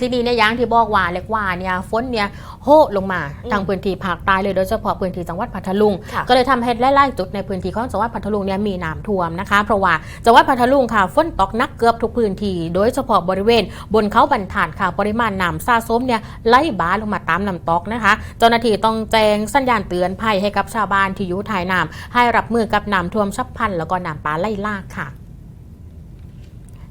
ที่นี่เนี่ยอยางที่บอกว่าเรียกว่าเนี่ยฝนเนี่ยโหลงมาอืมทางพื้นที่ภาคใต้เลยโดยเฉพาะพื้นที่จังหวัดพัทลุงค่ะก็เลยทำให้หลายๆจุดในพื้นที่ของจังหวัดพัทลุงเนี่ยมีน้ำท่วมนะคะ เพราะว่าจังหวัดพัทลุงค่ะฝนตกหนักเกือบทุกพื้นที่โดยเฉพาะบริเวณ บนเขาบรรทัดค่ะปริมาณน้ำสะสมเนี่ยไหลบ่าลงมาตามลำตกนะคะ เจ้าหน้าที่ต้องแจ้งสัญญาณเตือนภัยให้กับชาวบ้านที่อยู่ถ่ายน้ำให้รับมือกับน้ำท่วมฉับพลันแล้วก็น้ำป่าไหลหลากค่ะ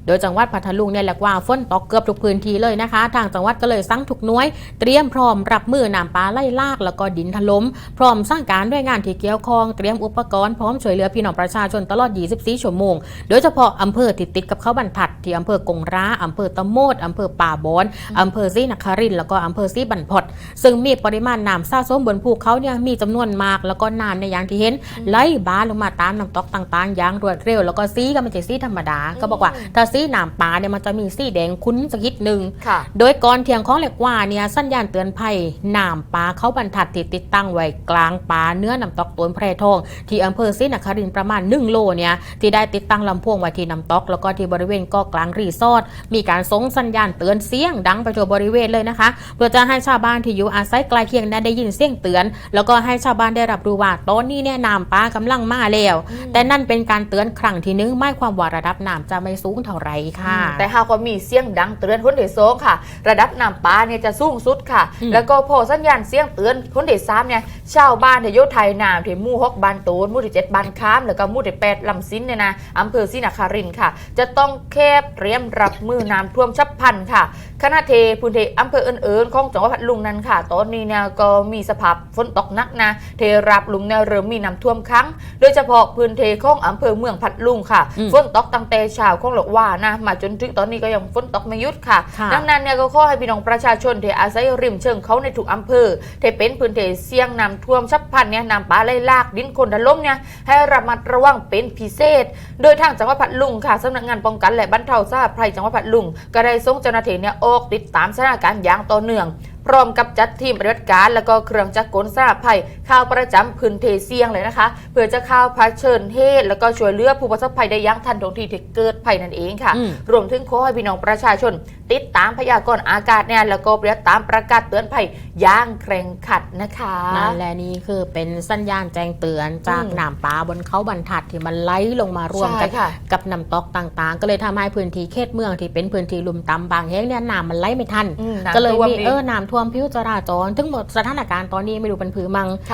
โดยจังหวัดพัทลุงเนี่ยแหละว่าฝนตกเกือบทุกพื้นที่เลยนะคะ ทางจังหวัดก็เลยสั่งทุกหน่วย เตรียมพร้อมรับมือน้ำป่าไล่ลาก แล้วก็ดินถล่มพร้อมสร้างการด้วยงานที่เกี่ยวข้องเตรียมอุปกรณ์พร้อมช่วยเหลือพี่น้องประชาชนตลอด 24 ชั่วโมง โดยเฉพาะอำเภอติดติดกับเขาบรรทัดที่อำเภอกงร้าอำเภอตะโมดอำเภอป่าบอนอำเภอซีนครินแล้วก็อำเภอซีบันพดซึ่งมีปริมาณน้ำสะสมบนภูเขาเนี่ยมีจำนวนมากแล้วก็น้ำในอย่างที่เห็นไหลบ้าลงมาตามน้ำตกต่างๆอย่างรวดเร็ว แล้วก็ซีก็ไม่ใช่ซีธรรมดาก็บอกว่าถ้าซีน้ำปลาเนี่ยมันจะมีสีแดงคุ้นสักนิดหนึ่งค่ะโดยก่อนเที่ยงของเหล็กว่าเนี่ยสัญญาณเตือนภัยน้ำปลาเขาบรรทัดติดติดตั้งไว้กลางปลาเนื้อน้ำตกตวนแพรทอง ที่อำเภอศรีนครินทร์ประมาณ 1 โลเนี่ยที่ได้ติดตั้งลำโพงไว้ที่น้ำตกแล้วก็ที่บริเวณเก็กลางรีสอร์ทมีการส่งสัญญาณเตือนเสียงดังไปทั่วบริเวณเลยนะคะ เพื่อจะให้ชาวบ้านที่อยู่อาศัยใกล้เคียงนั้นได้ยินเสียงเตือน แล้วก็ให้ชาวบ้านได้รับรู้ว่าตอนนี้เนี่ยน้ำปลากำลังมาแล้วแต่นั่นเป็นการเตือนครั้งที่หนึงไม่ความว่าระดับน้ำจะไม่สูงเท่าไหร่ค่ะ แต่หากว่ามีเสียงดังเตือนคนเดโซงค่ะ ระดับน้ำปลาเนี่ยจะสูงสุดค่ะอืมแล้วก็พอสัญญาณเสียงเตือนคนเดซ้ำเนี่ยชาวบ้านที่อยุไทยน้ำที่หมู่ฮกบานตูนหมู่ที่เจ็ดบานค้ามแล้วก็หมู่ที่แปดลำซินเนี่ยนะอำเภอศรีนครินทร์ค่ะ จะต้องแคบเตรียมรับมือน้ำท่วมฉับพลันค่ะคณะเทพื้นที่อำเภออื่นๆของจังหวัดพัทลุงนั้นค่ะ ตอนนี้เนี่ยก็มีสภาพฝนตกหนักนะเทรับลุงเนี่ยเริ่มมีน้ำท่วมครั้ง โดยเฉพาะพื้นที่ของอำเภอเมืองพัทลุงค่ะอืมฝนตกตั้งแต่เช้าของหลกว่านะมาจนถึงตอนนี้ก็ยังฝนตกไม่หยุดค่ะค่ะ ดังนั้นเนี่ยก็ขอให้พี่น้องประชาชนที่อาศัยริมเชิงเขาในทุกอำเภอที่เป็นพื้นที่เสี่ยงน้ำท่วมฉับพลันเนี่ยน้ำป่าไหลหลากดินโคลนถล่มเนี่ยให้ระมัดระวังเป็นพิเศษ โดยทางจังหวัดพัทลุงค่ะสำนักงานป้องกันและบรรเทาสาธารณภัยจังหวัดพัทลุงก็ได้ส่งเจ้าหน้าที่เนี่ยออกติดตามสถานการณ์อย่างต่อเนื่อง พร้อมกับจัดทีมปฏิบัติการ แล้วก็เครื่องจักรกลสาธารณภัยเข้าวประจำพื้นที่เสี่ยงเลยนะคะ เพื่อจะเข้าเผชิญเหตุแล้วก็ช่วยเหลือผู้ประสบภัยได้อยังทันท่วงทีที่เกิดภัยนั่นเองค่ะอืมรวมถึงขอให้พี่น้องประชาชน ติดตามพยากรณ์อากาศเนี่ยแล้วก็ปฏิบัติตามประกาศเตือนภัยอย่างเคร่งครัดนะคะนั่นแหละนี่คือเป็นสัญญาณแจ้งเตือนจากอืมน้ำป่าบนเขาบรรทัดที่มันไหลลงมารวมใช่กันค่ะกับน้ำตกต่างๆ ก็เลยทำให้พื้นที่เขตเมืองที่เป็นพื้นที่ลุ่มต่ำบางแห่งเนี่ยน้ำมันไหลไม่ทันอืมน้ำก็เลยท่วมมีดีเออน้ำท่วมผิวจราจร ทั้งหมดสถานการณ์ตอนนี้ไม่รู้เป็นผือมัง